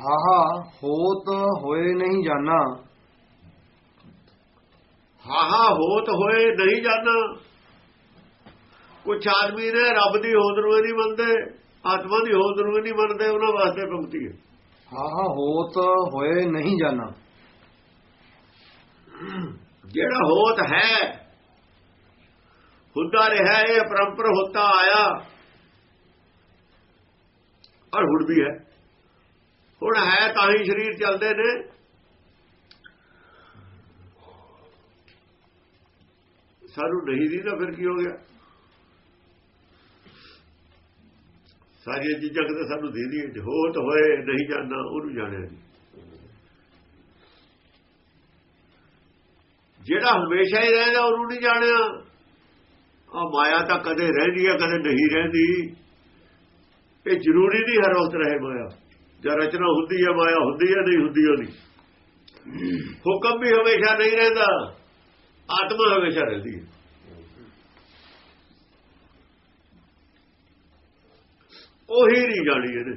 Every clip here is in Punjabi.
ਹਾਹਾ ਹੋਤ ਹੋਏ ਨਹੀਂ ਜਾਣਾ। ਹਾਹਾ ਹੋਤ ਹੋਏ ਨਹੀਂ ਜਾਣਾ। ਕੁਛ ਆਦਮੀ ਨੇ ਰੱਬ ਦੀ ਹੋਂਦ ਨੂੰ ਨਹੀਂ ਮੰਨਦੇ ਆਤਮਾ ਦੀ ਹੋਂਦ ਨੂੰ ਨਹੀਂ ਮੰਨਦੇ ਉਹਨਾਂ ਵਾਸਤੇ ਪੰਕਤੀ ਹੈ। ਹਾਹਾ ਹੋਤ ਹੋਏ ਨਹੀਂ ਜਾਣਾ। ਜਿਹੜਾ ਹੋਤ ਹੈ ਹੁੰਦਾ ਰਿਹਾ ਇਹ ਪਰੰਪਰ ਹੋਤਾ ਆਇਆ। ਔਰ ਹੁਣ ਵੀ ਹੈ। ਹੁਣ ਹੈ ਤਾਂ ਹੀ ਸਰੀਰ ਚੱਲਦੇ ਨੇ। ਸਾਨੂੰ ਨਹੀਂ ਦੀ ਤਾਂ ਫਿਰ ਕੀ ਹੋ ਗਿਆ? ਸਾਰੀਆਂ ਚੀਜ਼ਾਂ ਕਿਤੇ ਸਾਨੂੰ ਦੇ ਦੀ ਹੋਤ ਹੋਏ ਨਹੀਂ ਜਾਣਾ ਉਹਨੂੰ ਜਾਣਿਆ ਨਹੀਂ। ਜਿਹੜਾ ਹਮੇਸ਼ਾ ਹੀ ਰਹਿੰਦਾ ਉਹਨੂੰ ਨਹੀਂ ਜਾਣਿਆ। ਆ ਮਾਇਆ ਤਾਂ ਕਦੇ ਰਹਿੰਦੀ ਹੈ ਕਦੇ ਨਹੀਂ ਰਹਿੰਦੀ। ਇਹ ਜ਼ਰੂਰੀ ਨਹੀਂ ਹਰ ਵਕਤ ਰਹੇ ਮਾਇਆ। ਜਾਂ ਰਚਨਾ ਹੁੰਦੀ ਹੈ, ਮਾਇਆ ਹੁੰਦੀ ਹੈ, ਨਹੀਂ ਹੁੰਦੀ ਉਹਦੀ ਹੁਕਮ ਵੀ ਹਮੇਸ਼ਾ ਨਹੀਂ ਰਹਿੰਦਾ, ਆਤਮਾ ਹਮੇਸ਼ਾ ਰਹਿੰਦੀ ਹੈ। ਉਹੀ ਨਹੀਂ ਜਾਣੀ ਇਹਨੇ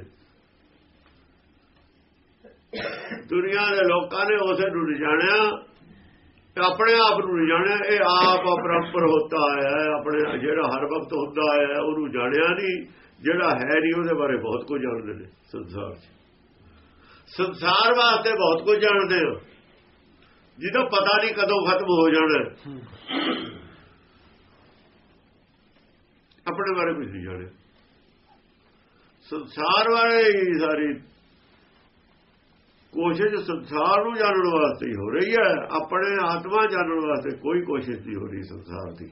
ਦੁਨੀਆ ਦੇ ਲੋਕਾਂ ਨੇ ਉਸੇ ਨੂੰ ਨਹੀਂ ਜਾਣਿਆ ਤੇ ਆਪਣੇ ਆਪ ਨੂੰ ਨਹੀਂ ਜਾਣਿਆ ਇਹ ਆਪ ਅਪਰੰਪਰ ਹੁੰਦਾ ਹੈ, ਆਪਣੇ ਜਿਹੜਾ ਹਰ ਵਕਤ ਹੁੰਦਾ ਹੈ, ਉਹਨੂੰ ਜਾਣਿਆ ਨਹੀਂ। ਜਿਹੜਾ ਹੈ ਨਹੀਂ, ਉਹਦੇ ਬਾਰੇ ਬਹੁਤ ਕੁਝ ਜਾਣਦੇ ਨੇ ਸੰਸਾਰ 'ਚ। ਸੰਸਾਰ ਵਾਸਤੇ ਬਹੁਤ ਕੁਝ ਜਾਣਦੇ ਹੋ। ਜਿਹਦਾ ਪਤਾ ਨਹੀਂ ਕਦੋਂ ਖਤਮ ਹੋ ਜਾਣਾ। ਆਪਣੇ ਬਾਰੇ ਕੁਝ ਨਹੀਂ ਜਾਣਿਆ। ਸੰਸਾਰ ਵਾਲੇ ਹੀ ਸਾਰੀ ਕੋਸ਼ਿਸ਼ ਸੰਸਾਰ ਨੂੰ ਜਾਣਨ ਵਾਸਤੇ ਹੀ ਹੋ ਰਹੀ ਹੈ। ਆਪਣੇ ਆਤਮਾ ਜਾਣਨ ਵਾਸਤੇ ਕੋਈ ਕੋਸ਼ਿਸ਼ ਨਹੀਂ ਹੋ ਰਹੀ ਸੰਸਾਰ ਦੀ।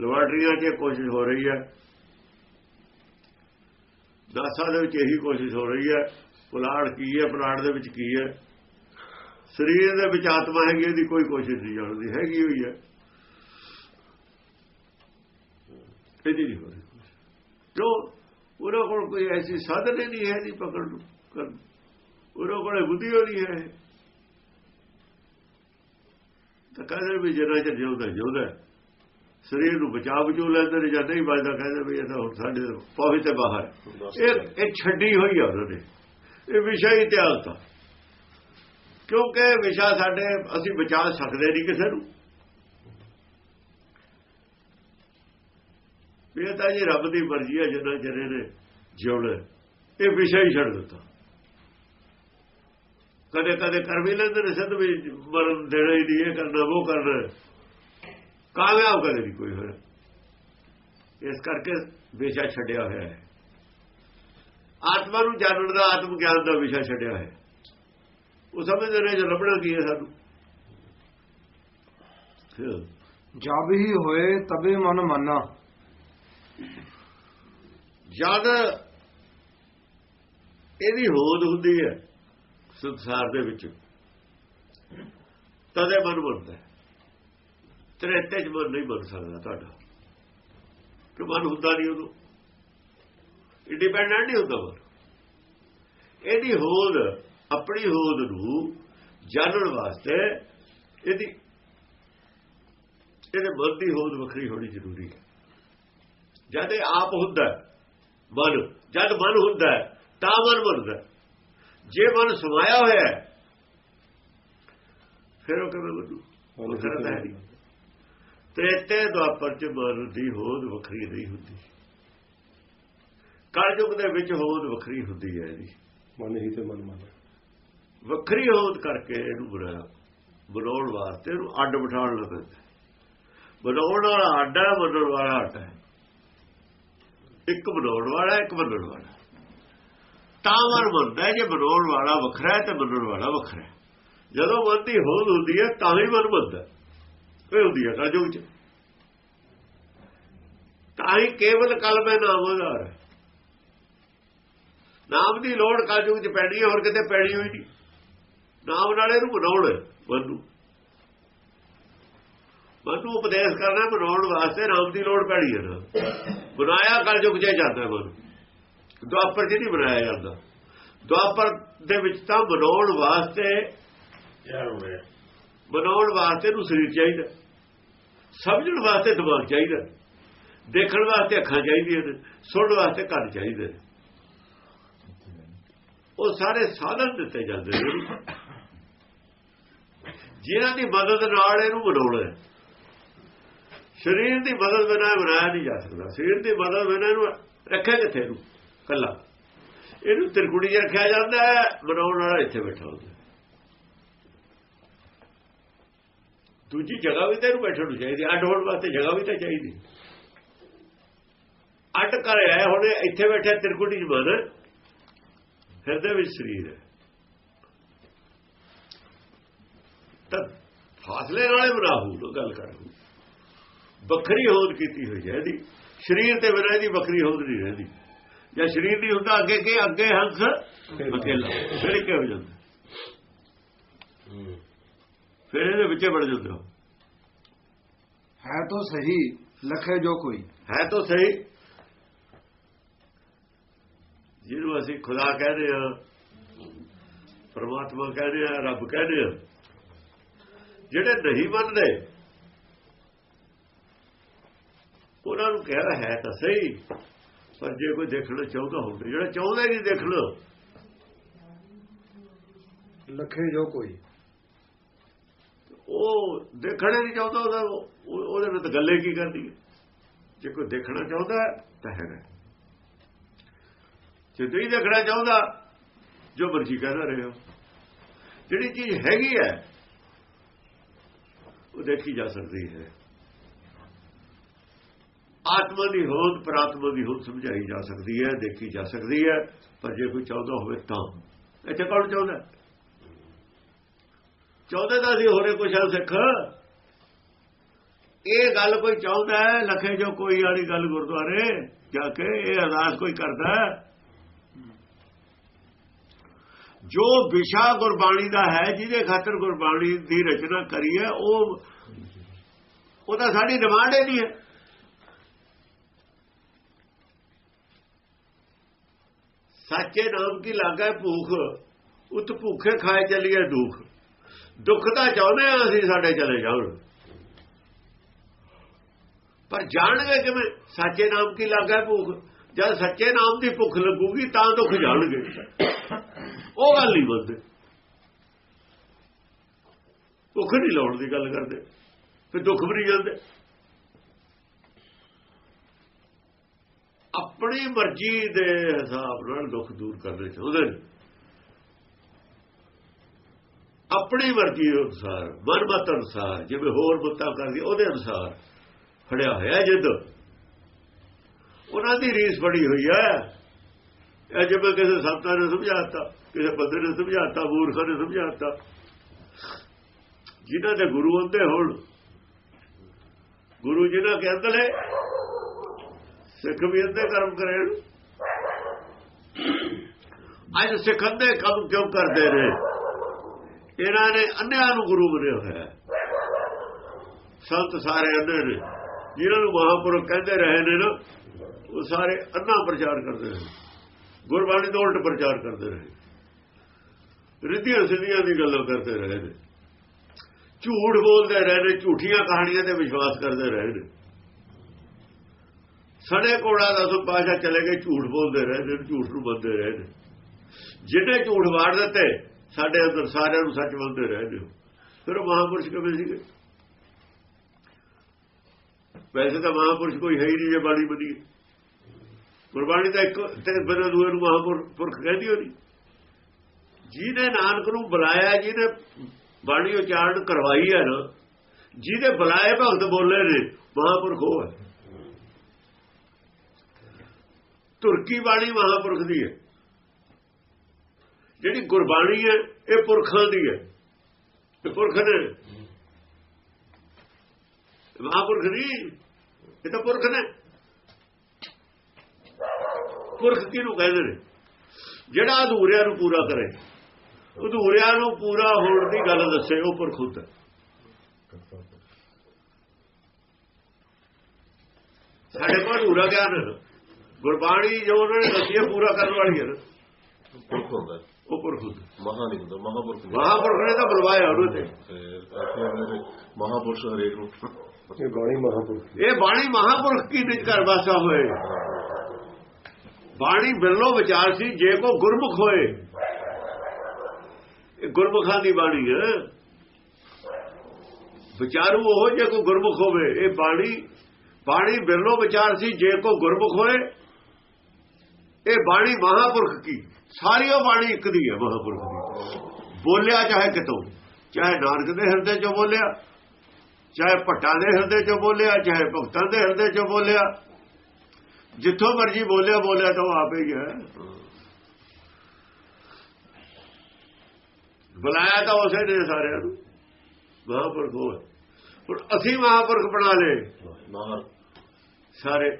ਲੈਬਾਰਟਰੀਆਂ 'ਚ ਕੋਸ਼ਿਸ਼ ਹੋ ਰਹੀ ਹੈ। ਨਾਸਾ ਦੇ ਵਿੱਚ ਇਹੀ ਕੋਸ਼ਿਸ਼ ਹੋ ਰਹੀ ਹੈ ਪੁਲਾੜ ਕੀ ਹੈ ਪੁਲਾੜ ਦੇ ਵਿੱਚ ਕੀ ਹੈ। ਸਰੀਰ ਦੇ ਵਿੱਚ ਆਤਮਾ ਹੈਗੀ, ਇਹਦੀ ਕੋਈ ਕੋਸ਼ਿਸ਼ ਨਹੀਂ ਜਾਣਦੀ ਹੈਗੀ ਹੋਈ ਹੈ। ਇਹਦੀ ਨਹੀਂ ਹੋ ਰਹੀ ਜੋ ਉਹਨਾਂ ਕੋਲ ਕੋਈ ਐਸੀ ਸਾਧਨ ਹੀ ਨਹੀਂ ਹੈ ਦੀ ਪਕੜ ਨੂੰ ਕਰਨ। ਉਹਨਾਂ ਕੋਲ ਬੁੱਧੀ ਹੋ ਨਹੀਂ ਹੈ। ਤਾਂ ਕਹਿੰਦੇ ਵੀ ਜਿਹੜਾ ਚਿਰ ਜਿਉਂਦਾ ਜਿਉਂਦਾ ਸਰੀਰ ਨੂੰ ਬਚਾ ਬਚੂ ਲੈਂਦੇ ਨੇ ਜਾਂ ਨਹੀਂ ਬਚਦਾ ਕਹਿੰਦੇ ਵੀ ਇਹ ਤਾਂ ਹੁਣ ਸਾਡੇ ਪੌਹੇ ਤੇ ਬਾਹਰ ਇਹ ਇਹ ਛੱਡੀ ਹੋਈ ਆ ਉਹਨਾਂ ਨੇ। ਇਹ ਵਿਸ਼ਾ ਹੀ ਇਤਿਹਾਸ ਦਾ। ਕਿਉਂਕਿ ਵਿਸ਼ਾ ਸਾਡੇ ਅਸੀਂ ਬਚਾ ਸਕਦੇ ਨਹੀਂ ਕਿਸੇ ਨੂੰ। ਇਹ ਤਾਂ ਜੀ ਰੱਬ ਦੀ ਮਰਜ਼ੀ ਹੈ ਜਿੰਨਾ ਚਿਰ ਨੇ ਜਿਉਣਾ। ਇਹ ਵਿਸ਼ਾ ਹੀ ਛੱਡ ਦਿੱਤਾ। ਕਦੇ ਕਦੇ ਕਰ ਵੀ ਲੈਂਦੇ ਨੇ ਸਿੱਧ ਵੀ ਮਰਨ ਦੇਣਾ ਹੀ ਨਹੀਂ ਇਹ ਕਰਨਾ ਉਹ ਕਰਨਾ। ਕਾਮਯਾਬ ਕਦੇ ਨਹੀਂ ਕੋਈ ਹੋਇਆ। ਇਸ ਕਰਕੇ ਵਿਸ਼ਾ ਛੱਡਿਆ ਹੋਇਆ ਹੈ। ਆਤਮਾ ਨੂੰ ਜਾਣਨ ਦਾ ਆਤਮ ਗਿਆਨ ਦਾ ਵਿਸ਼ਾ ਛੱਡਿਆ ਹੋਇਆ ਉਹ ਸਮਝਦੇ ਨੇ ਜੋ ਲੱਭਣਾ ਕੀ ਹੈ ਸਾਨੂੰ। ਜਬ ਹੀ ਹੋਏ ਤਬੇ ਮਨ ਮੰਨਾ। ਜਦ ਇਹਦੀ ਹੋਂਦ ਹੁੰਦੀ ਹੈ ਸੰਸਾਰ ਦੇ ਵਿੱਚ ਤਦੇ ਮਨ ਬਣਦਾ ਤ੍ਰੇਤੇ ਚ ਮਨ ਨਹੀਂ ਬਣ ਸਕਦਾ ਤੁਹਾਡਾ। ਕਿ ਮਨ ਹੁੰਦਾ ਨਹੀਂ ਉਦੋਂ। ਇੰਡੀਪੈਂਡੈਂਟ ਨਹੀਂ ਹੁੰਦਾ ਮਨ ਇਹਦੀ ਹੋਂਦ ਆਪਣੀ ਹੋਂਦ ਨੂੰ ਜਾਣਨ ਵਾਸਤੇ ਇਹਦੀ ਇਹਦੇ ਮਨ ਦੀ ਹੋਂਦ ਵੱਖਰੀ ਹੋਣੀ ਜ਼ਰੂਰੀ ਹੈ। ਜਦ ਇਹ ਆਪ ਹੁੰਦਾ ਮਨ ਜਦ ਮਨ ਹੁੰਦਾ ਤਾਂ ਮਨ ਬਣਦਾ ਜੇ ਮਨ ਸਮਾਇਆ ਹੋਇਆ ਫਿਰ ਉਹ ਕਿਵੇਂ ਬਣੂ? ਉਹ ਕਰਦਾ ਹੈ ਤ੍ਰੇਤੇ ਦੁਆਪਰ ਚ ਮਨ ਦੀ ਹੋਂਦ ਵੱਖਰੀ ਨਹੀਂ ਹੁੰਦੀ। ਕਲਯੁਗ ਦੇ ਵਿੱਚ ਹੋਂਦ ਵੱਖਰੀ ਹੁੰਦੀ ਹੈ ਇਹਦੀ ਮਨ ਹੀ ਤੇ ਮਨ ਮਨ। ਵੱਖਰੀ ਹੋਂਦ ਕਰਕੇ ਇਹਨੂੰ ਬਣਾਇਆ ਬਣਾਉਣ ਵਾਸਤੇ ਇਹਨੂੰ ਅੱਡ ਬਿਠਾਉਣ ਲੱਗਾ। ਬਣਾਉਣ ਵਾਲਾ ਅੱਡ ਬਣਾਉਣ ਵਾਲਾ ਅੱਡ ਇੱਕ ਬਣਾਉਣ ਵਾਲਾ ਇੱਕ ਬਣਨ ਵਾਲਾ। ਤਾਂ ਮਨ ਬਣਦਾ ਜੇ ਬਣਾਉਣ ਵਾਲਾ ਵੱਖਰਾ ਹੈ ਤੇ ਬਣਨ ਵਾਲਾ ਵੱਖਰਾ ਹੈ। ਜਦੋਂ ਮਨ ਦੀ ਹੋਂਦ ਹੁੰਦੀ ਹੈ ਤਾਂ ਹੀ ਮਨ ਬਣਦਾ ਇਹ ਹੁੰਦੀ ਹੈ ਕਲਯੁਗ ਚ ਤਾਂ ਹੀ ਕੇਵਲ ਕਲਮੇ ਨਾਮ ਆਧਾਰ ਨਾਮ ਦੀ ਲੋੜ ਕਲਯੁਗ ਚ ਪੈਣੀ ਹੈ ਹੋਰ ਕਿਤੇ ਪੈਣੀ ਹੋਈ ਨਹੀਂ। ਨਾਮ ਨਾਲ ਇਹਨੂੰ ਬਣਾਉਣ ਮਨ ਨੂੰ ਉਪਦੇਸ਼ ਕਰਨਾ ਬਣਾਉਣ ਵਾਸਤੇ ਨਾਮ ਦੀ ਲੋੜ ਪੈਣੀ ਹੈ ਨਾ। ਬਣਾਇਆ ਕਲਯੁਗ ਚ ਜਾਂਦਾ ਮਨ ਦੁਆਪਰ ਚ ਨਹੀਂ ਬਣਾਇਆ ਜਾਂਦਾ। ਦੁਆਪਰ ਦੇ ਵਿੱਚ ਤਾਂ ਬਣਾਉਣ ਵਾਸਤੇ ਯਾਰ ਹੋ ਬਣਾਉਣ ਵਾਸਤੇ ਨੂੰ ਸਰੀਰ ਚਾਹੀਦਾ। ਸਮਝਣ ਵਾਸਤੇ ਦਿਮਾਗ ਚਾਹੀਦਾ। ਦੇਖਣ ਵਾਸਤੇ ਅੱਖਾਂ ਚਾਹੀਦੀਆਂ ਨੇ, ਸੁਣਨ ਵਾਸਤੇ ਕੰਨ ਚਾਹੀਦੇ ਨੇ। ਉਹ ਸਾਰੇ ਸਾਧਨ ਦਿੱਤੇ ਜਾਂਦੇ ਨੇ। ਜਿਨ੍ਹਾਂ ਦੀ ਮਦਦ ਨਾਲ ਇਹਨੂੰ ਬਣਾਉਣਾ ਸਰੀਰ ਦੀ ਮਦਦ ਬਿਨਾਂ ਇਹ ਬਣਾਇਆ ਨਹੀਂ ਜਾ ਸਕਦਾ। ਸਰੀਰ ਦੀ ਮਦਦ ਬਿਨਾਂ ਇਹਨੂੰ ਰੱਖਿਆ ਕਿੱਥੇ ਇਹਨੂੰ? ਕੱਲਾ ਇਹਨੂੰ ਤਿਰਕੁੜੀ 'ਚ ਰੱਖਿਆ ਜਾਂਦਾ ਹੈ, ਬਣਾਉਣ ਵਾਲਾ ਇੱਥੇ ਬੈਠਾ ਹੁੰਦਾ ਦੂਜੀ ਜਗ੍ਹਾ ਵੀ ਤੇ ਇਹਨੂੰ ਬੈਠਣ ਨੂੰ ਚਾਹੀਦੀ ਅੱਡ ਹੋਣ ਵਾਸਤੇ ਜਗ੍ਹਾ ਵੀ ਤਾਂ ਚਾਹੀਦੀ। ਅੱਡ ਕਰ ਆਇਆ ਹੁਣ ਇੱਥੇ ਬੈਠਾ ਤਿਰਕੁੜੀ 'ਚ ਮਨ ਹਿਰਦੇ ਵਿੱਚ ਸਰੀਰ ਹੈ। ਤਾਂ ਫਾਸਲੇ ਨਾਲੇ ਬਰਾਹੂ ਗੱਲ ਕਰੂ। ਵੱਖਰੀ ਹੋਂਦ ਕੀਤੀ ਹੋਈ ਹੈ ਇਹਦੀ। ਸਰੀਰ ਤੇ ਬਿਨਾਂ ਇਹਦੀ ਵੱਖਰੀ ਹੋਂਦ ਨਹੀਂ ਰਹਿੰਦੀ। ਜਾਂ ਸਰੀਰ ਨਹੀਂ ਹੁੰਦਾ ਅੱਗੇ ਕੇ ਅੱਗੇ ਹੰਸ। ਅਕੇਲਾ। ਫਿਰ ਕੀ ਹੋ। ਜਾਂਦਾ ਫਿਰ ਇਹਦੇ ਵਿੱਚੇ ਵੜ ਜਾਂਦੇ ਹੋ। ਹੈ ਤਾਂ ਸਹੀ ਲਖੇ ਜੋ ਕੋਈ। ਹੈ ਤਾਂ ਸਹੀ। ਜਿਹਨੂੰ ਅਸੀਂ ਖੁਦਾ ਕਹਿੰਦੇ ਆ ਪਰਮਾਤਮਾ ਕਹਿੰਦੇ ਆ ਰੱਬ ਕਹਿੰਦੇ ਆ ਜਿਹੜੇ ਨਹੀਂ ਮੰਨਦੇ ਉਹਨਾਂ ਨੂੰ ਕਹਿ ਰਿਹਾ ਹੈ ਤਾਂ ਸਹੀ ਪਰ ਜੇ ਕੋਈ ਦੇਖਣਾ ਚਾਹੁੰਦਾ ਹੋਵੇ ਜਿਹੜਾ ਚਾਹੁੰਦਾ ਹੀ ਨਹੀਂ ਦੇਖਣਾ। ਲਖੇ ਜੋ ਕੋਈ। ਉਹ ਦੇਖਣਾ ਨਹੀਂ ਚਾਹੁੰਦਾ ਉਹਦਾ ਉਹਦੇ ਨਾਲ ਗੱਲੇ ਕੀ ਕਰਦੀ ਹੈ? ਜੇ ਕੋਈ ਦੇਖਣਾ ਚਾਹੁੰਦਾ ਤਾਂ ਹੈਗਾ ਜੇ ਨਹੀਂ ਦੇਖਣਾ ਚਾਹੁੰਦਾ, ਜੋ ਮਰਜ਼ੀ ਕਹਿੰਦਾ ਰਹੇ ਹੋ। ਜਿਹੜੀ ਚੀਜ਼ ਹੈਗੀ ਹੈ, ਉਹ ਦੇਖੀ ਜਾ ਸਕਦੀ ਹੈ। ਆਤਮਾ ਦੀ ਹੋਂਦ ਪ੍ਰਾਤਮਾ ਦੀ ਹੋਂਦ ਸਮਝਾਈ ਜਾ ਸਕਦੀ ਹੈ, ਦੇਖੀ ਜਾ ਸਕਦੀ ਹੈ, ਪਰ ਜੇ ਕੋਈ ਚਾਹੁੰਦਾ ਹੋਵੇ ਤਾਂ। ਇੱਥੇ ਕੌਣ ਚਾਹੁੰਦਾ? ਚਾਹੁੰਦੇ ਤਾਂ ਅਸੀਂ ਹੋਰੇ ਕੁਛ ਆ ਸਿੱਖ। ਇਹ ਗੱਲ ਕੋਈ ਚਾਹੁੰਦਾ ਹੈ, ਲਖੇ ਜੋ ਕੋਈ ਵਾਲੀ ਗੱਲ ਗੁਰਦੁਆਰੇ ਜਾ ਕੇ ਇਹ ਅਰਦਾਸ ਕੋਈ ਕਰਦਾ ਜੋ ਵਿਸ਼ਾ ਗੁਰਬਾਣੀ ਦਾ ਹੈ, ਜਿਹਦੇ ਖਾਤਰ ਗੁਰਬਾਣੀ ਦੀ ਰਚਨਾ ਕਰੀ ਹੈ, ਉਹ ਉਹ ਤਾਂ ਸਾਡੀ ਡਿਮਾਂਡ ਹੀ ਨਹੀਂ ਹੈ। ਸੱਚੇ ਨਾਮ ਕੀ ਲਾਗਾ ਭੂਖ, ਉਤ ਭੁੱਖੇ ਖਾਏ ਚੱਲੀਏ ਦੁੱਖ। ਦੁੱਖ ਤਾਂ ਚਾਹੁੰਦੇ ਆ ਅਸੀਂ ਸਾਡੇ ਚਲੇ ਜਾਣ। ਪਰ ਜਾਣਗੇ ਕਿਵੇਂ? ਸੱਚੇ ਨਾਮ ਕੀ ਲਾਗਾ ਭੁੱਖ? ਜਦ ਸੱਚੇ ਨਾਮ ਦੀ ਭੁੱਖ ਲੱਗੂਗੀ ਤਾਂ ਦੁੱਖ ਜਾਣਗੇ। ਉਹ ਗੱਲ ਨਹੀਂ ਬੋਲਦੇ ਭੁੱਖ ਨਹੀਂ ਲਾਉਣ ਦੀ ਗੱਲ ਕਰਦੇ। ਫਿਰ ਦੁੱਖ ਵੀ ਨਹੀਂ ਜਾਂਦੇ। ਆਪਣੀ ਮਰਜ਼ੀ ਦੇ ਹਿਸਾਬ ਨਾਲ ਦੁੱਖ ਦੂਰ ਕਰਨੇ ਚਾਹੁੰਦੇ ਨੇ। ਆਪਣੀ ਮਰਜ਼ੀ ਅਨੁਸਾਰ, ਮਨਮਤ ਅਨੁਸਾਰ, ਜਿਵੇਂ ਹੋਰ ਬੁੱਤਾਂ ਕਰਦੀ ਉਹਦੇ ਅਨੁਸਾਰ ਫੜਿਆ ਹੋਇਆ ਜਿੱਦ। ਉਹਨਾਂ ਦੀ ਰੀਸ ਫੜੀ ਹੋਈ ਹੈ। ਇਹ ਜਿਵੇਂ ਕਿਸੇ ਸੰਤਾਂ ਨੇ ਸਮਝਾਤਾ, ਕਿਸੇ ਬੰਦੇ ਨੇ ਸਮਝਾਤਾ, ਮੂਰਖਾਂ ਨੇ ਸਮਝਾਤਾ। ਜਿਨ੍ਹਾਂ ਦੇ ਗੁਰੂ ਹੁੰਦੇ ਹੋਣ, ਗੁਰੂ ਜਿਹਨਾਂ ਕਹਿੰਦੇ ਨੇ ਸਿੱਖ ਵੀ ਅੰਦੇ ਕਰਮ ਕਰੇਣ। ਅੱਜ ਸਿੱਖ ਅੰਦੇ ਕੰਮ ਕਿਉਂ ਕਰਦੇ ਨੇ? ਇਹਨਾਂ ਨੇ ਅੰਨਿਆਂ ਨੂੰ ਗੁਰੂ ਬਣਿਆ ਹੋਇਆ ਸੰਤ ਸਾਰੇ ਅੰਨੇ ਨੇ, ਜਿਹਨਾਂ ਨੂੰ ਮਹਾਪੁਰਖ ਕਹਿੰਦੇ ਰਹੇ ਨੇ ਨਾ, ਉਹ ਸਾਰੇ ਅੰਨਾ ਪ੍ਰਚਾਰ ਕਰਦੇ ਰਹੇ। ਗੁਰਬਾਣੀ ਤੋਂ ਉਲਟ ਪ੍ਰਚਾਰ ਕਰਦੇ ਰਹੇ। ਰਿੱਧੀਆਂ ਸਿੱਧੀਆਂ ਦੀ ਗੱਲਾਂ ਕਰਦੇ ਰਹੇ ਨੇ। ਝੂਠ ਬੋਲਦੇ ਰਹੇ ਨੇ, ਝੂਠੀਆਂ ਕਹਾਣੀਆਂ ਤੇ ਵਿਸ਼ਵਾਸ ਕਰਦੇ ਰਹੇ ਨੇ। ਸੜੇ ਕੋੜਾ ਦਾ ਸੋ ਪਾਸ਼ਾ ਚਲੇ ਗਏ, ਝੂਠ ਬੋਲਦੇ ਰਹੇ ਨੇ, ਝੂਠ ਨੂੰ ਬੰਦੇ ਰਹੇ ਨੇ। ਜਿਹਨੇ ਝੂਠ ਵਾੜ ਦਿੱਤੇ ਸਾਡੇ ਅੰਦਰ ਸਾਰਿਆਂ ਨੂੰ ਸੱਚ ਮੰਨਦੇ ਰਹੇ ਨੇ ਫਿਰ ਉਹ ਮਹਾਪੁਰਸ਼ ਕਿਵੇਂ ਸੀਗੇ? ਵੈਸੇ ਤਾਂ ਮਹਾਪੁਰਸ਼ ਕੋਈ ਹੈ ਹੀ ਨਹੀਂ ਜੇ ਬਾਣੀ ਬਣੀ। ਗੁਰਬਾਣੀ ਤਾਂ ਇੱਕ ਤੇ ਬਿਨਾਂ ਦੂਏ ਨੂੰ ਮਹਾਪੁਰਖ ਕਹਿੰਦੀ ਹੋਣੀ। ਜਿਹਨੇ ਨਾਨਕ ਨੂੰ ਬੁਲਾਇਆ, ਜਿਹਨੇ ਬਾਣੀ ਉਚਾਰਨ ਕਰਵਾਈ ਹੈ ਨਾ, ਜਿਹਦੇ ਬੁਲਾਏ ਭਗਤ ਬੋਲੇ ਨੇ, ਮਹਾਪੁਰਖ ਉਹ ਹੈ। ਤੁਰਕੀ ਬਾਣੀ ਮਹਾਪੁਰਖ ਦੀ ਹੈ। ਜਿਹੜੀ ਗੁਰਬਾਣੀ ਹੈ ਇਹ ਪੁਰਖਾਂ ਦੀ ਹੈ। ਇਹ ਪੁਰਖ ਨੇ। ਮਹਾਪੁਰਖ ਨਹੀਂ। ਇਹ ਤਾਂ ਪੁਰਖ ਨੇ। ਪੁਰਖ ਕਿਹਨੂੰ ਕਹਿੰਦੇ ਨੇ? ਜਿਹੜਾ ਅਧੂਰਿਆਂ ਨੂੰ ਪੂਰਾ ਕਰੇ। ਅਧੂਰਿਆਂ ਨੂੰ ਪੂਰਾ ਹੋਣ ਦੀ ਗੱਲ ਦੱਸੇ ਉਹ ਪੁਰਖ ਹੁੰਦਾ। ਸਾਡੇ ਕੋਲ ਅਧੂਰਾ ਗਿਆਨ ਹੈ। ਗੁਰਬਾਣੀ ਜੋ ਉਹਨਾਂ ਨੇ ਦੱਸੀ ਹੈ ਪੂਰਾ ਕਰਨ ਵਾਲੀ ਹੈ ਨਾ, ਪੁਰਖ ਹੁੰਦਾ। ਉਹ ਪੁਰਖ ਹੁੰਦਾ। ਮਹਾ ਨਹੀਂ ਹੁੰਦਾ ਮਹਾਪੁਰਖ। ਮਹਾਪੁਰਖ ਨੇ ਤਾਂ ਬੁਲਵਾਇਆ ਉਹਨੂੰ ਤੇ ਮਹਾਪੁਰਸ਼ ਹਰੇਕ ਨੂੰ ਇਹ ਬਾਣੀ ਮਹਾਪੁਰਖ ਇਹ ਬਾਣੀ ਮਹਾਪੁਰਖ ਕੀ ਨਿਜ ਘਰ ਵਾਸਾ ਹੋਏ। ਬਾਣੀ ਬਿਰਲੋ ਵਿਚਾਰ ਸੀ ਜੇ ਕੋ ਗੁਰਮੁਖ ਹੋਏ। ਇਹ ਗੁਰਮੁਖਾਂ ਦੀ ਬਾਣੀ ਹੈ। ਵਿਚਾਰੂ ਉਹ ਜੇ ਕੋਈ ਗੁਰਮੁਖ ਹੋਵੇ। ਇਹ ਬਾਣੀ ਬਾਣੀ ਬਿਰਲੋ ਵਿਚਾਰ ਸੀ ਜੇ ਕੋ ਗੁਰਮੁਖ ਹੋਏ ਇਹ ਬਾਣੀ ਮਹਾਪੁਰਖ ਕੀ? ਸਾਰੀ ਉਹ ਬਾਣੀ ਇੱਕ ਦੀ ਹੈ ਮਹਾਪੁਰਖ ਦੀ। ਬੋਲਿਆ ਚਾਹੇ ਕਿਤੋਂ ਚਾਹੇ ਨਾਨਕ ਦੇ ਹਿਰਦੇ ਚੋਂ ਬੋਲਿਆ ਚਾਹੇ ਭੱਟਾਂ ਦੇ ਹਿਰਦੇ ਚੋਂ ਬੋਲਿਆ ਚਾਹੇ ਭਗਤਾਂ ਦੇ ਹਿਰਦੇ ਚੋਂ ਬੋਲਿਆ। ਜਿੱਥੋਂ ਮਰਜ਼ੀ ਬੋਲਿਆ ਬੋਲਿਆ ਤਾਂ ਉਹ ਆਪੇ ਹੀ ਹੈ। ਬੁਲਾਇਆ ਤਾਂ ਉਸੇ ਨੇ ਸਾਰਿਆਂ ਨੂੰ। ਮਹਾਪੁਰਖ ਹੋਏ ਹੁਣ ਅਸੀਂ ਮਹਾਪੁਰਖ ਬਣਾ ਲਏ। ਸਾਰੇ।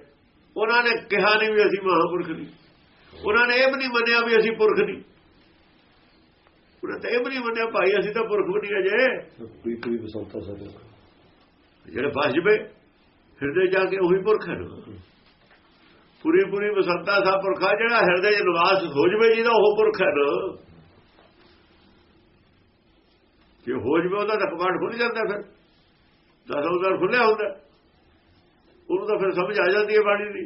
ਉਹਨਾਂ ਨੇ ਕਿਹਾ ਨਹੀਂ ਵੀ ਅਸੀਂ ਮਹਾਪੁਰਖ ਨਹੀਂ। ਉਹਨਾਂ ਨੇ ਇਹ ਵੀ ਨਹੀਂ ਮੰਨਿਆ ਵੀ ਅਸੀਂ ਪੁਰਖ ਨਹੀਂ। ਉਹਨਾਂ ਤਾਂ ਇਹ ਵੀ ਨਹੀਂ ਮੰਨਿਆ, ਭਾਈ ਅਸੀਂ ਤਾਂ ਪੁਰਖ ਵੀ ਨਹੀਂ ਅਜੇ ਕੋਈ ਕੋਈ ਬਸੰਤਾ ਸਾਡੇ ਜਿਹੜੇ ਫਸ ਜਵੇ ਹਿਰਦੇ ਜਾ ਕੇ ਉਹੀ ਪੁਰਖ ਹੈ ਨਾ ਪੂਰੀ ਪੂਰੀ ਵਸੰਤਾ ਸਾ ਪੁਰਖਾ ਜਿਹੜਾ ਹਿਰਦੇ 'ਚ ਨਿਵਾਸ ਹੋ ਜਵੇ ਜਿਹਦਾ ਉਹ ਪੁਰਖ ਹੈ ਜੇ ਹੋ ਜਵੇ ਉਹਦਾ ਤਾਂ ਕਮਾਂਡ ਖੁੱਲ ਜਾਂਦਾ ਫਿਰ। ਦਸ ਉਹਦਾ ਖੁੱਲਿਆ ਹੁੰਦਾ। ਉਹਨੂੰ ਤਾਂ ਫਿਰ ਸਮਝ ਆ ਜਾਂਦੀ ਹੈ ਬਾਣੀ ਦੀ।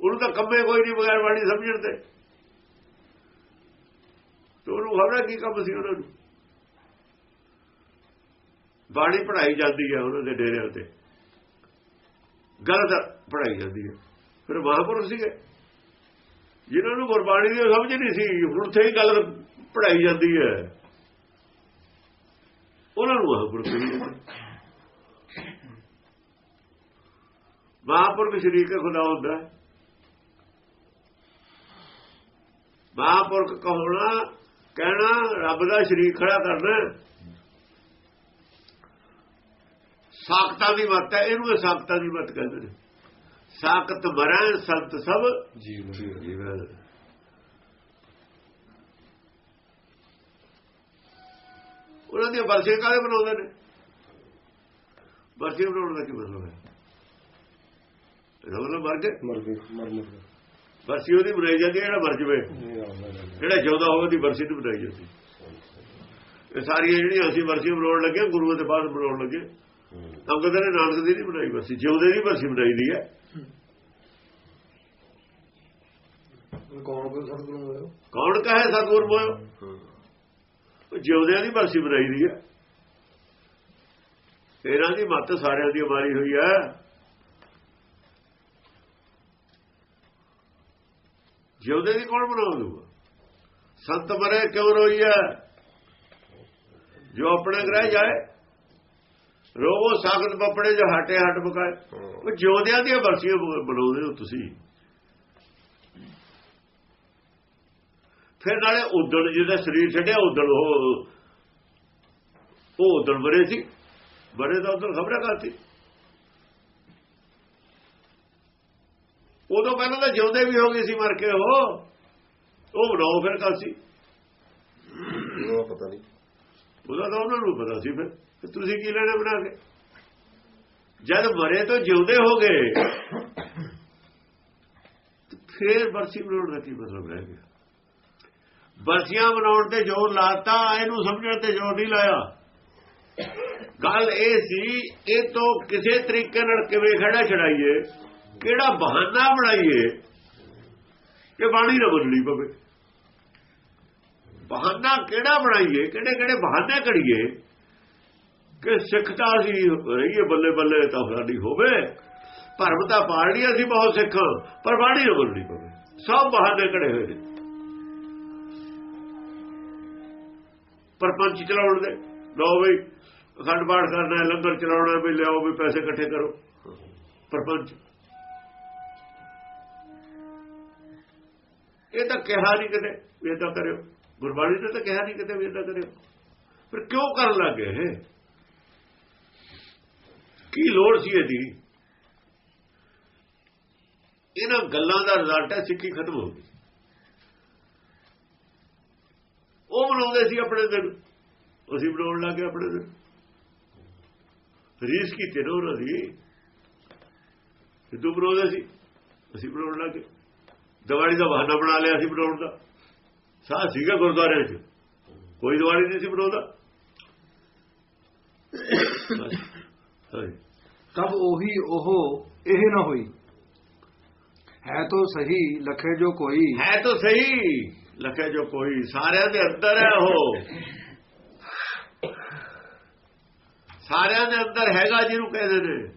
ਉਹਨੂੰ ਤਾਂ ਕੰਮੇ ਕੋਈ ਨਹੀਂ ਬਗੈਰ ਬਾਣੀ ਸਮਝਣ ਤੇ। ਤੇ ਉਹਨੂੰ ਖਬਰਾਂ ਕੀ ਕੰਮ ਸੀ ਉਹਨਾਂ ਨੂੰ? ਬਾਣੀ ਪੜਾਈ ਜਾਂਦੀ ਹੈ ਉਹਨਾਂ ਦੇ ਡੇਰਿਆਂ ਉੱਤੇ ਗਲਤ ਪੜਾਈ ਜਾਂਦੀ ਹੈ। ਫਿਰ ਮਹਾਂਪੁਰਖ ਸੀਗੇ। ਜਿਨ੍ਹਾਂ ਨੂੰ ਗੁਰਬਾਣੀ ਦੀ ਸਮਝ ਨਹੀਂ ਸੀ, ਹੁਣ ਤੇ ਹੀ ਗੱਲ ਪੜਾਈ ਜਾਂਦੀ ਹੈ। ਉਹਨਾਂ ਨੂੰ ਮਹਾਂਪੁਰਖ ਨਹੀਂ ਮਹਾਂਪੁਰਖ ਸ਼ਰੀਕ ਖੁਦਾ ਹੁੰਦਾ ਹੈ। ਮਹਾਂਪੁਰਖ ਕਹੋਣਾ ਕਹਿਣਾ ਰੱਬ ਦਾ ਸ਼ਰੀਕ ਖੜਾ ਕਰਨਾ ਸਾਖਤਾਂ ਦੀ ਮੱਤ ਹੈ ਇਹਨੂੰ ਸਾਖਤਾਂ ਦੀ ਮੱਤ ਕਹਿੰਦੇ ਨੇ। ਸਾਖਤ ਮਰਾਂ ਸੰਤ ਸਭ ਜੀਵ ਜੀਵਨ। ਉਹਨਾਂ ਦੀਆਂ ਵਰਸੇ ਕਾਹਦੇ ਬਣਾਉਂਦੇ ਨੇ? ਵਰਸੇ ਬਣਾਉਣ ਦਾ ਕੀ ਮਤਲਬ ਹੈ? ਮਰ ਗਏ ਮਰ ਗਏ ਮਰ ਮਰ ਗਏ ਵਰਸੀ ਉਹਦੀ ਬਣਾਈ ਜਾਂਦੀ ਹੈ ਜਿਹੜਾ ਮਰ ਜਵੇ। ਜਿਹੜਾ ਜਿਉਂਦਾ ਹੋਵੇ ਦੀ ਵਰਸੀ ਨਹੀਂ ਬਣਾਈ ਜਾਂਦੀ। ਇਹ ਸਾਰੀਆਂ ਜਿਹੜੀਆਂ ਅਸੀਂ ਵਰਸੀ ਬਣਾਉਣ ਲੱਗੇ ਗੁਰੂਆਂ ਦੇ ਬਾਅਦ ਬਣਾਉਣ ਲੱਗੇ। ਤਾਂ ਕਹਿੰਦੇ ਨੇ ਨਾਨਕ ਦੀ ਨਹੀਂ ਬਣਾਈ ਵਰਸੀ ਜਿਉਂਦੇ ਦੀ ਵਰਸੀ ਬਣਾਈ ਦੀ ਹੈ। ਕੌਣ ਕਹੇ ਸਤਿਗੁਰ ਮੋਇਓ? ਉਹ ਜਿਉਂਦਿਆਂ ਦੀ ਵਰਸੀ ਬਣਾਈ ਦੀ ਹੈ। ਇਹਨਾਂ ਦੀ ਮੱਤ ਸਾਰਿਆਂ ਦੀ ਮਾਰੀ ਹੋਈ ਹੈ। ਜਿਉਂਦੇ ਦੀ ਕੌਣ ਬਣਾ ਦੂਗਾ ਸੰਤ ਮਰੇ ਕਿਉਂ ਰੋਈ ਹੈ ਜੋ ਆਪਣੇ ਗ੍ਰਹਿ ਜਾਏ ਰੋਵੋ ਸਾਖਤ ਪਪੜੇ ਜੋ ਹਟੇ ਹਟ ਬਕਾਏ ਉਹ ਜਿਉਂਦਿਆਂ ਦੀਆਂ ਵਰਸੀਆਂ ਬ- ਬਣਾਉਂਦੇ ਹੋ ਤੁਸੀਂ। ਫਿਰ ਨਾਲੇ ਉਦਣ ਜਿਹਦਾ ਸਰੀਰ ਛੱਡਿਆ ਉਦਣ ਉਹ ਉਹ ਉਦਣ ਬਰੇ ਸੀ। ਬਰੇ ਦਾ ਉਦਣ ਖਬਰਾਂ ਕਰਤੀ। ਉਦੋਂ ਪਹਿਲਾਂ ਤਾਂ ਜਿਉਂਦੇ ਵੀ ਹੋ ਗਏ ਸੀ ਮਰ ਕੇ ਉਹ। ਉਹ ਬਣਾਓ ਫਿਰ ਕਰ ਸੀ ਉਹ ਪਤਾ ਨਹੀਂ। ਉਹਦਾ ਤਾਂ ਉਹਨਾਂ ਨੂੰ ਪਤਾ ਸੀ ਫਿਰ। ਤੁਸੀਂ ਕੀ ਲੈਣਾ ਬਣਾ ਕੇ? ਜਦ ਮਰੇ ਤਾਂ ਜਿਉਂਦੇ ਹੋ ਗਏ ਫਿਰ ਬਰਸੀ ਬਣਾਉਣ ਦਾ ਕੀ ਮਤਲਬ ਰਹਿ ਗਿਆ? ਬਰਸੀਆਂ ਬਣਾਉਣ ਤੇ ਜ਼ੋਰ ਲਾਤਾ ਇਹਨੂੰ ਸਮਝਣ ਤੇ ਜ਼ੋਰ ਨਹੀਂ ਲਾਇਆ। ਗੱਲ ਇਹ ਸੀ ਇਹ ਤੋਂ ਕਿਸੇ ਤਰੀਕੇ ਨਾਲ ਕਿਵੇਂ ਖੜਾ ਛੜਾਈਏ ਕਿਹੜਾ ਬਹਾਨਾ ਬਣਾਈਏ ਕਿ ਬਾਣੀ ਨਾ ਬਦਲੀ ਪਵੇ? ਬਹਾਨਾ ਕਿਹੜਾ ਬਣਾਈਏ? ਕਿਹੜੇ ਕਿਹੜੇ ਬਹਾਨੇ ਕਰੀਏ ਕਿ ਸਿੱਖ ਤਾਂ ਅਸੀਂ ਰਹੀਏ ਬੱਲੇ ਬੱਲੇ ਤਾਂ ਸਾਡੀ ਹੋਵੇ। ਭਰਮ ਤਾਂ ਪਾੜ ਲਈ ਅਸੀਂ ਬਹੁਤ ਸਿੱਖ, ਪਰ ਬਾਣੀ ਨਾ ਬਦਲੀ ਪਵੇ। ਸਭ ਬਹਾਨੇ ਕੜੇ ਹੋਏ ਨੇ। ਪਰਪੰਚ ਚਲਾਉਣ ਦੇ। ਲਓ ਵੀ ਅਖੰਡ ਪਾਠ ਕਰਨਾ, ਲੰਗਰ ਚਲਾਉਣਾ ਵੀ ਲਿਆਓ ਵੀ ਪੈਸੇ ਇਕੱਠੇ ਕਰੋ। ਪਰਪੰਚ। ਇਹ ਤਾਂ ਕਿਹਾ ਨਹੀਂ ਕਿਤੇ ਵੀ ਏਦਾਂ ਕਰਿਓ। ਗੁਰਬਾਣੀ ਨੇ ਤਾਂ ਕਿਹਾ ਨਹੀਂ ਕਿਤੇ ਵੀ ਏਦਾਂ ਕਰਿਓ। ਪਰ ਕਿਉਂ ਕਰਨ ਲੱਗੇ ਇਹ? ਕੀ ਲੋੜ ਸੀ ਇਹਦੀ? ਇਹਨਾਂ ਗੱਲਾਂ ਦਾ ਰਿਜ਼ਲਟ ਹੈ, ਸਿੱਖੀ ਖਤਮ ਹੋ ਗਈ। ਉਹ ਬਣਾਉਂਦੇ ਸੀ ਆਪਣੇ ਦਿਨ। ਅਸੀਂ ਬਣਾਉਣ ਲੱਗੇ ਆਪਣੇ ਦਿਨ। ਰੀਸ ਕੀ ਨਾ ਉਹਨਾਂ ਦੀ। ਸਿੱਧੂ ਬਣਾਉਂਦੇ ਸੀ। ਅਸੀਂ ਬਣਾਉਣ ਲੱਗੇ ਦੀਵਾਲੀ ਦਾ ਬਹਾਨਾ ਬਣਾ ਲਿਆ ਸੀ ਬਣਾਉਣ ਦਾ। ਸਾਹ ਸੀਗਾ ਗੁਰਦੁਆਰੇ 'ਚ। ਕੋਈ ਦੀਵਾਲੀ ਨਹੀਂ ਸੀ ਬਣਾਉਂਦਾ। ਤਬ ਉਹੀ ਉਹ ਇਹ ਨਾ ਹੋਈ। ਹੈ ਤੋ ਸਹੀ ਲਖੇ ਜੋ ਕੋਈ। ਹੈ ਤਾਂ ਸਹੀ ਲਖੇ ਜੋ ਕੋਈ। ਸਾਰਿਆਂ ਦੇ ਅੰਦਰ ਹੈ ਉਹ। ਸਾਰਿਆਂ ਦੇ ਅੰਦਰ ਹੈਗਾ ਜਿਹਨੂੰ ਕਹਿੰਦੇ ਨੇ।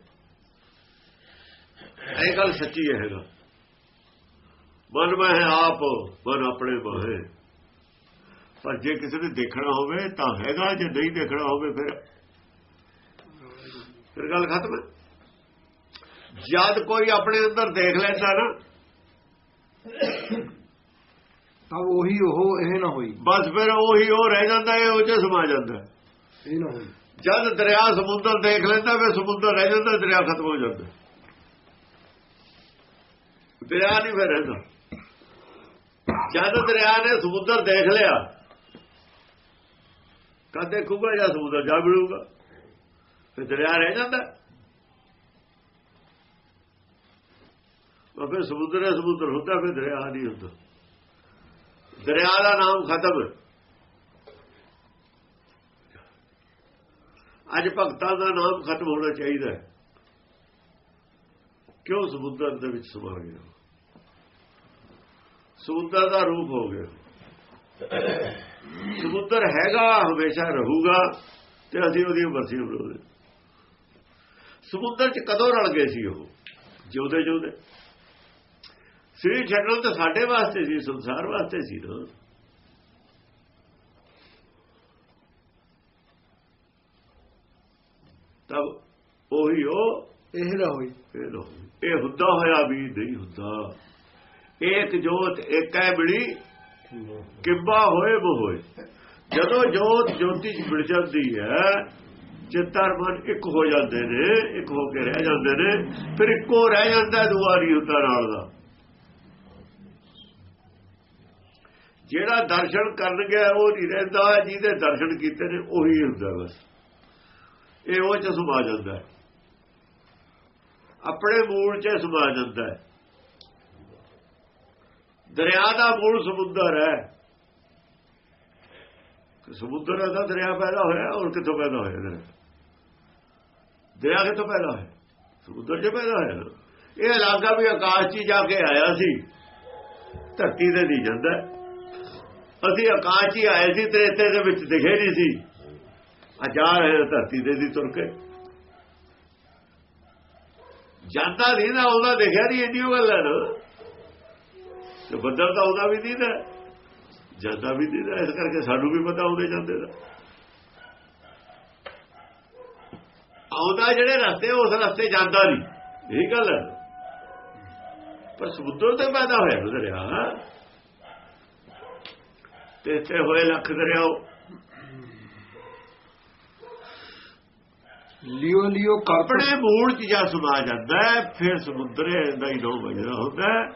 ਇਹ ਗੱਲ ਸੱਚੀ ਹੈਗਾ ਮਨ ਮੈਂ ਹੈ ਆਪ ਮਨ ਆਪਣੇ ਮਾਹੇ ਪਰ ਜੇ ਕਿਸੇ ਨੇ ਦੇਖਣਾ ਹੋਵੇ ਤਾਂ ਹੈਗਾ ਜੇ ਨਹੀਂ ਦੇਖਣਾ ਹੋਵੇ ਫਿਰ। ਫਿਰ ਗੱਲ ਖਤਮ ਹੈ। ਜਦ ਕੋਈ ਆਪਣੇ ਅੰਦਰ ਦੇਖ ਲੈਂਦਾ ਨਾ ਤਾਂ ਉਹੀ ਉਹ ਇਹ ਨਾ ਹੋਈ। ਬਸ ਫਿਰ ਉਹੀ ਉਹ ਰਹਿ ਜਾਂਦਾ ਹੈ ਉਹ ਚ ਸਮਾ ਜਾਂਦਾ। ਇਹ ਨਾ ਹੋਈ। ਜਦ ਦਰਿਆ ਸਮੁੰਦਰ ਦੇਖ ਲੈਂਦਾ ਫਿਰ ਸਮੁੰਦਰ ਰਹਿ ਜਾਂਦਾ ਦਰਿਆ ਖਤਮ ਹੋ ਜਾਂਦਾ। ਦਰਿਆ ਨਹੀਂ ਫਿਰ ਰਹਿੰਦਾ। ਜਦ ਦਰਿਆ ਨੇ ਸਮੁੰਦਰ ਦੇਖ ਲਿਆ, ਕਦ ਦੇਖੂਗਾ ਜਾਂ ਸਮੁੰਦਰ ਜਾ ਮਿਲੂਗਾ ਫਿਰ ਦਰਿਆ ਰਹਿ ਜਾਂਦਾ। ਉਹ ਫਿਰ ਸਮੁੰਦਰ ਹੈ ਸਮੁੰਦਰ ਹੁੰਦਾ, ਫਿਰ ਦਰਿਆ ਨਹੀਂ ਹੁੰਦਾ। ਦਰਿਆ ਦਾ ਨਾਮ ਖਤਮ। ਅੱਜ ਭਗਤਾਂ ਦਾ ਨਾਮ ਖਤਮ ਹੋਣਾ ਚਾਹੀਦਾ ਕਿਉਂ ਸਮੁੰਦਰ ਦੇ ਵਿੱਚ ਸਮਾ ਗਿਆ? ਸਮੁੰਦਰ ਦਾ ਰੂਪ ਹੋ ਗਿਆ। ਸਮੁੰਦਰ ਹੈਗਾ ਹਮੇਸ਼ਾ ਰਹੂਗਾ ਤੇ ਅਸੀਂ ਉਹਦੀ ਵਰਸੀ ਬਣਾਉਂਦੇ ਸਮੁੰਦਰ 'ਚ ਕਦੋਂ ਰਲ ਗਏ ਸੀ ਉਹ? ਜਿਉਂਦੇ ਜਿਉਂਦੇ। ਸਰੀਰ ਛੱਡਣ ਤਾਂ ਸਾਡੇ ਵਾਸਤੇ ਸੀ ਸੰਸਾਰ ਵਾਸਤੇ ਸੀ ਨਾ। ਤਬ ਉਹੀ ਉਹ ਇਹ ਨਾ ਹੋਈ ਇਹ ਹੁੰਦਾ ਹੋਇਆ ਵੀ ਨਹੀਂ ਹੁੰਦਾ। ਏਕ ਜੋਤ ਏਕੈ ਮਿਲੀ ਕਿੰਬਾ ਹੋਏ ਬੋ ਹੋਏ। ਜਦੋਂ ਜੋਤ ਜੋਤੀ ਚ ਮਿਲ ਜਾਂਦੀ ਹੈ, ਚਿੱਤਰ ਮਨ ਇੱਕ ਹੋ ਜਾਂਦੇ ਨੇ, ਇੱਕ ਹੋ ਕੇ ਰਹਿ ਜਾਂਦੇ ਨੇ, ਫਿਰ ਇੱਕੋ ਰਹਿ ਜਾਂਦਾ ਦੁਆਰੀ ਨਹੀਂ ਹੁੰਦਾ ਨਾਲ ਦਾ। ਜਿਹੜਾ ਦਰਸ਼ਨ ਕਰਨ ਗਿਆ ਉਹ ਨਹੀਂ ਰਹਿੰਦਾ, ਜਿਹਦੇ ਦਰਸ਼ਨ ਕੀਤੇ ਨੇ, ਉਹੀ ਹੁੰਦਾ ਬਸ। ਇਹ ਉਹ ਚ ਸਮਾ ਜਾਂਦਾ ਆਪਣੇ ਮੂਲ 'ਚ ਸਮਾ ਜਾਂਦਾ ਹੈ। ਦਰਿਆ ਦਾ ਮੂਲ ਸਮੁੰਦਰ ਹੈ। ਕਿ ਸਮੁੰਦਰ ਦਾ ਦਰਿਆ ਪੈਦਾ ਹੋਇਆ ਔਰ ਕਿੱਥੋਂ ਪੈਦਾ ਹੋਇਆ ਦਰਿਆ ਦਰਿਆ ਕਿੱਥੋਂ ਪੈਦਾ ਹੋਇਆ? ਸਮੁੰਦਰ 'ਚ ਪੈਦਾ ਹੋਇਆ। ਇਹ ਇਲਾਕਾ ਵੀ ਆਕਾਸ਼ 'ਚ ਹੀ ਜਾ ਕੇ ਆਇਆ ਸੀ। ਧਰਤੀ ਤੇ ਨਹੀਂ ਜਾਂਦਾ। ਅਸੀਂ ਆਕਾਸ਼ 'ਚ ਹੀ ਆਏ ਸੀ ਤੇਰੇ ਦੇ ਵਿੱਚ ਦਿਖੇ ਨਹੀਂ ਸੀ। ਆ ਜਾ ਰਹੇ ਧਰਤੀ ਦੇ ਦੀ ਤੁਰ ਕੇ। ਜਾਂਦਾ ਨਹੀਂ ਨਾ, ਉਹਦਾ ਦੇਖਿਆ ਨਹੀਂ, ਇੰਨੀ ਗੱਲ ਹੈ ਨਾ। ਤੇ ਬੱਦਲ ਤਾਂ ਉਹਦਾ ਵੀ ਨਹੀਂ ਦਾ ਜਾਂਦਾ ਵੀ ਨਹੀਂ ਦਾ ਇਸ ਕਰਕੇ ਸਾਨੂੰ ਵੀ ਪਤਾ ਉਹਦੇ ਜਾਂਦੇ ਦਾ। ਆਉਂਦਾ ਜਿਹੜੇ ਰਸਤੇ ਉਸ ਰਸਤੇ ਜਾਂਦਾ ਨਹੀਂ। ਇਹ ਗੱਲ ਹੈ। ਪਰ ਸਮੁੰਦਰ ਤੇ ਪੈਦਾ ਹੋਇਆ ਦਰਿਆ। ਤੇ ਇੱਥੇ ਹੋਏ ਲੱਖ ਦਰਿਆ ਲਿਓ ਲਿਓ ਆਪਣੇ ਮੂਲ ਚ ਜਾ ਸਮਾ ਜਾਂਦਾ ਫਿਰ ਸਮੁੰਦਰੇ ਦਾ ਹੀ ਨੋ ਵਜਦਾ ਹੁੰਦਾ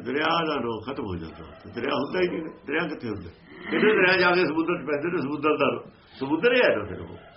ਦਰਿਆ ਦਾ ਨੋ ਖਤਮ ਹੋ ਜਾਂਦਾ। ਦਰਿਆ ਹੁੰਦਾ ਹੀ ਨਹੀਂ, ਦਰਿਆ ਕਿੱਥੇ ਹੁੰਦਾ? ਕਿਹੜੇ ਦਰਿਆ ਜਾ ਕੇ ਸਮੁੰਦਰ ਚ ਪੈਂਦੇ ਨੇ? ਸਮੁੰਦਰ ਦਾ ਸਮੁੰਦਰ ਹੀ ਹੈ ਨਾ ਫਿਰ ਉਹ।